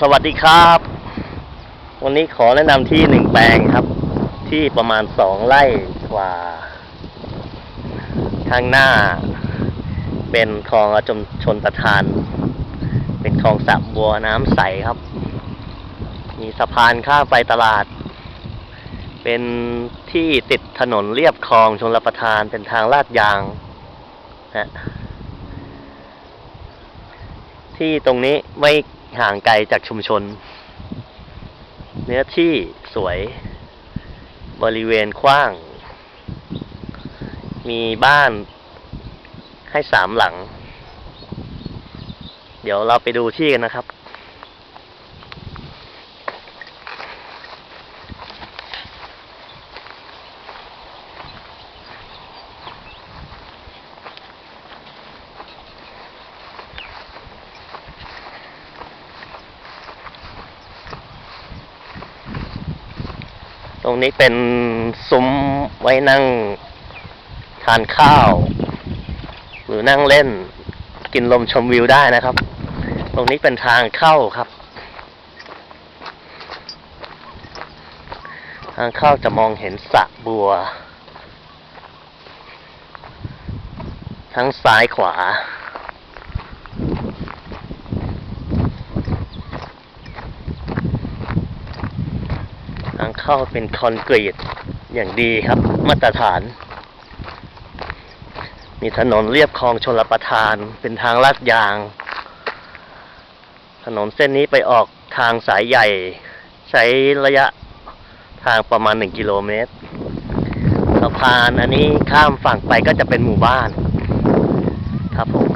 สวัสดีครับ วันนี้ขอแนะนำที่หนึ่งแปลงครับ ที่ประมาณสองไร่กว่าข้างหน้า เป็นคลองอจมชนประทาน เป็นคลองสระบัวน้ำใสครับ มีสะพานข้ามไปตลาด เป็นที่ติดถนนเรียบคลองชนรประทานเป็นทางลาดยางนะที่ตรงนี้ไม่ ห่างไกลจากชุมชน เนื้อที่สวย บริเวณกว้าง มีบ้านให้สามหลัง เดี๋ยวเราไปดูที่กันนะครับ ต รงนี้เป็นซุ้มไว้นั่งทานข้าว หรือนั่งเล่น กินลมชมวิวได้นะครับ ตรงนี้เป็นทางเข้าครับ ทางเข้าจะมองเห็นสระบัว ทั้งซ้ายขวา ทางเข้าเป็นคอนกรีตอย่างดีครับ มาตรฐาน มีถนนเรียบคลองชลประทาน เป็นทางลาดยาง ถนนเส้นนี้ไปออกทางสายใหญ่ ใช้ระยะทางประมาณหนึ่งกิโลเมตรสะพานอันนี้ข้ามฝั่งไปก็จะเป็นหมู่บ้าน ครับผม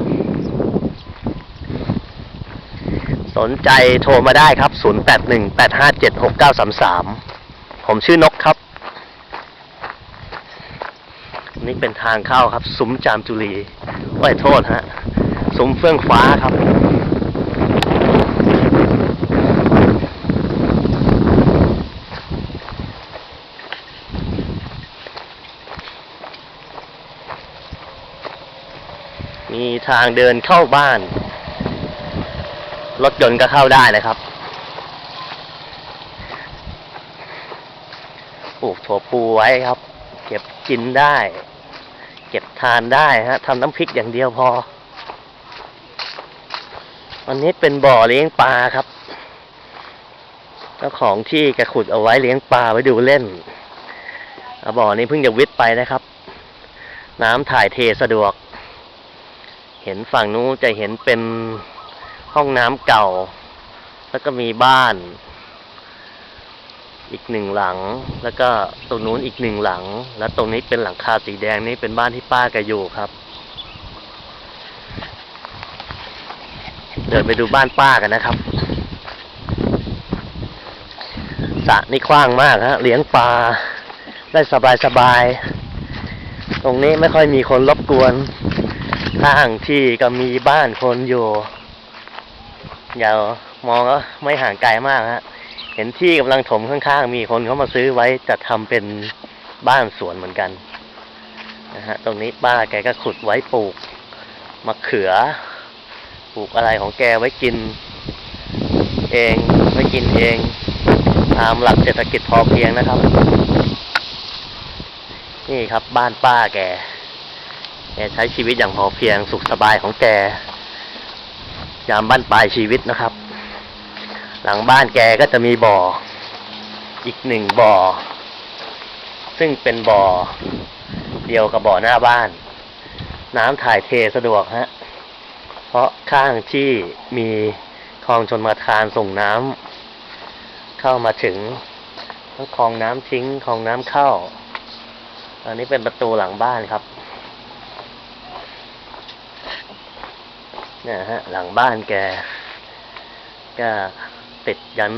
สนใจโทรมาได้ครับ 0818576933 ผมชื่อนกครับ นี่เป็นทางเข้าครับซุ้มจามจุรีโอ้ยโทษฮะซุ้มเฟื่องฟ้าครับมีทางเดินเข้าบ้าน รถยนต์ก็เข้าได้นะครับ ป ลูกถั่วพูไว้ครับ เก็บกินได้ เก็บทานได้ฮะทำน้ำพริกอย่างเดียวพอวันนี้เป็นบ่อเลี้ยงปลาครับเจ้าของที่แกขุดเอาไว้เลี้ยงปลาไว้ดูเล่นอะบ่อนี้เพิ่งจะวิทย์ไปนะครับ น้ำถ่ายเทสะดวก เห็นฝั่งนู้นจะเห็นเป็นห้องน้ำเก่า แล้วก็มีบ้าน อีกหนึ่งหลัง แล้วก็ตรงนู้นอีกหนึ่งหลัง แล้วตรงนี้เป็นหลังคาสีแดงนี่เป็นบ้านที่ป้าแกอยู่ครับ เดินไปดูบ้านป้ากันนะครับสระนี่กว้างมากฮะเลี้ยงปลาได้สบายสบายตรงนี้ไม่ค่อยมีคนรบกวนข้างที่ก็มีบ้านคนอยู่อย่ามองก็ไม่ห่างไกลมากฮะ เห็นที่กำลังถมข้างๆ มีคนเขามาซื้อไว้จะทำเป็นบ้านสวนเหมือนกันนะฮะตรงนี้ป้าแกก็ขุดไว้ปลูกมะเขือ ปลูกอะไรของแกไว้กิน เองไว้กินเอง ตามหลักเศรษฐกิจพอเพียงนะครับ นี่ครับบ้านป้าแก แกใช้ชีวิตอย่างพอเพียงสุขสบายของแก ยามบ้านปลายชีวิตนะครับ หลังบ้านแกก็จะมีบ่อ อีกหนึ่งบ่อ ซึ่งเป็นบ่อ เดียวกับบ่อหน้าบ้าน น้ำถ่ายเทสะดวกฮะ เพราะข้างที่มีคลองชนมาทานส่งน้ำเข้ามาถึงทั้งคลองน้ำทิ้งคลองน้ำเข้า อันนี้เป็นประตูหลังบ้านครับเนี่ยฮะ หลังบ้านแกก็ ติดยัน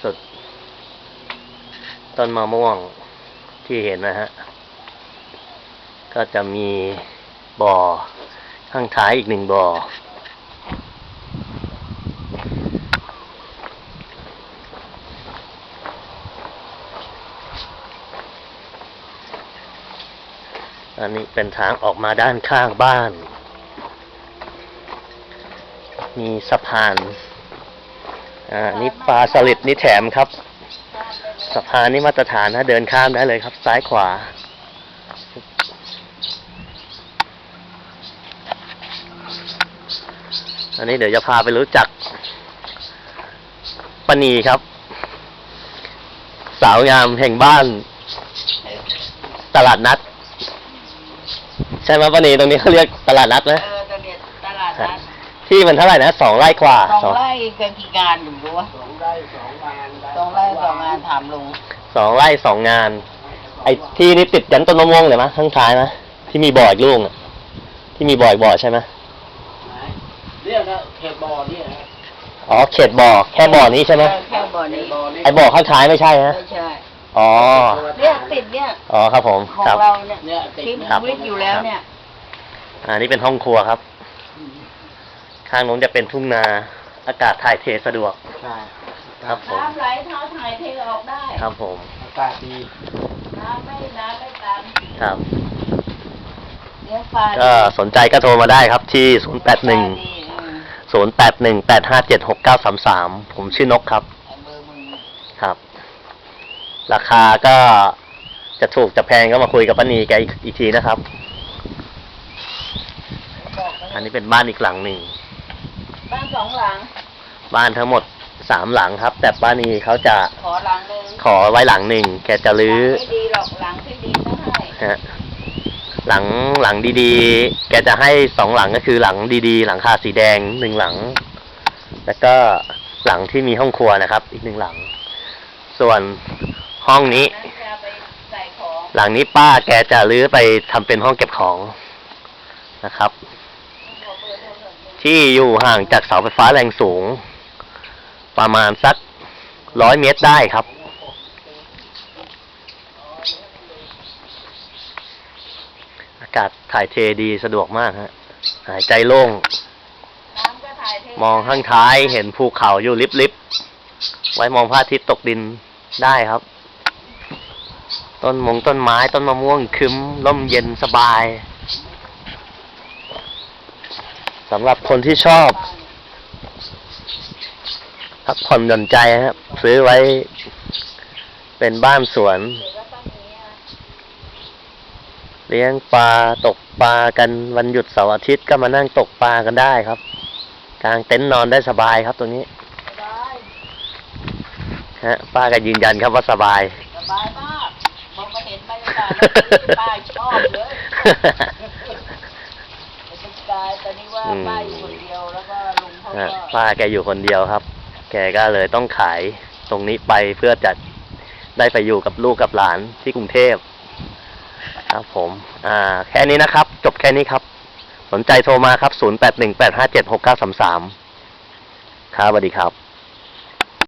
สุด ต้นมะม่วงที่เห็นนะฮะ ก็จะมีบ่อ ข้างท้ายอีกหนึ่งบ่อ อันนี้เป็นทางออกมาด้านข้างบ้าน มีสะพาน อ่านี่ปลาสลิดนี่แถมครับสะพานนี่มาตรฐานนะเดินข้ามได้เลยครับ ซ้ายขวา อันนี้เดี๋ยวจะพาไปรู้จักปานีครับ สาวงามแห่งบ้าน ตลาดนัด ใช่ไหมปานีตรงนี้เขาเรียกตลาดนัดนะเออตอนเนี้ตลาดนัด ที่มันเท่าไหร่นะสองไร่กว่าสองไร่กันกี่งานอยู่รู้วะสองไร่สองงานสองไร่สองงานถามลุงสองไร่สองงาน ไอ้ที่นี่ติดยันต้นมะม่วงเลยมะข้างท้ายมะที่มีบ่ออีกลูกอะที่มีบ่ออีกบ่อใช่ไหมเนี่ยนะเขตบ่อเนี่ยนะอ๋อเขตบ่อแค่บ่อนี้ใช่ไหมเออแค่บ่อนี้บ่อนี้ไอ้บ่อข้างท้ายไม่ใช่ฮะไม่ใช่อ๋อเนี่ยติดเนี่ยอ๋อครับผมของครับเราเนี่ยเนี่ยติดคิดนะครับวิทอยู่แล้วเนี่ย อ่านี่เป็นห้องครัวครับ ข้างโน้นจะเป็นทุ่งนา อากาศถ่ายเทสะดวก ใช่ครับผม น้ำไหลเท้าถ่ายเทออกได้ ครับผม อากาศดีน้ำไม่น้ำไม่ตันครับ เลี้ยงปลาก็สนใจก็โทรมาได้ครับที่ศูนย์แปดหนึ่งดีเออศูนย์แปดหนึ่งแปดห้าเจ็ดหกเก้าสามสามผมชื่อนกครับไอ้เบอร์มึงครับ ราคาก็จะถูกจะแพงก็มาคุยกับป้านีแกอีกอีกทีนะครับ บอกไปอันนี้เป็นบ้านอีกหลังหนึ่ง บ้านสองหลัง บ้านทั้งหมดสามหลังครับ แต่ป้านีเขาจะขอหลังหนึ่งขอไว้หลังหนึ่งแกจะรื้อหลังไม่ดีหรอกหลังที่ดีก็ให้ฮะหลังหลังดีๆ แกจะให้สองหลังก็คือหลังดีๆ หลังคาสีแดงหนึ่งหลัง แล้วก็หลังที่มีห้องครัวนะครับ อีกหนึ่งหลัง ส่วนห้องนี้ นั้นจะไปใส่ของ หลังนี้ป้าแกจะรื้อไปทำเป็นห้องเก็บของนะครับ ที่อยู่ห่างจากเสาไฟฟ้าแรงสูง ประมาณสักร้อยเมตรได้ครับ อากาศถ่ายเทดีสะดวกมากฮะ หายใจโล่ง มองข้างท้ายเห็นภูเขาอยู่ลิบๆ ไว้มองพระอาทิตย์ตกดินได้ครับ ต้นมงต้นไม้ต้นมะม่วงคึมร่มเย็นสบาย สำหรับคนที่ชอบพักผ่อนหย่อนใจครับ ซื้อไว้เป็นบ้านสวน เลี้ยงปลาตกปลากันวันหยุดเสาร์อาทิตย์ก็มานั่งตกปลากันได้ครับกลางเต็นท์นอนได้สบายครับตรงนี้สบายฮะป้าก็ยืนยันครับว่าสบาย สบายมากมองมาเห็นบรรยากาศแล้วป้าชอบเลยบรรยากาศตอนนี้ว่า อืม ป้าอยู่คนเดียวแล้วก็ลุงเขาฮะก็ป้าแกอยู่คนเดียวครับ แกก็เลยต้องขายตรงนี้ไปเพื่อจะได้ไปอยู่กับลูกกับหลานที่กรุงเทพครับผม อ่า แค่นี้นะครับ จบแค่นี้ครับ สนใจโทรมาครับ 0818576933 ครับสวัสดีครับ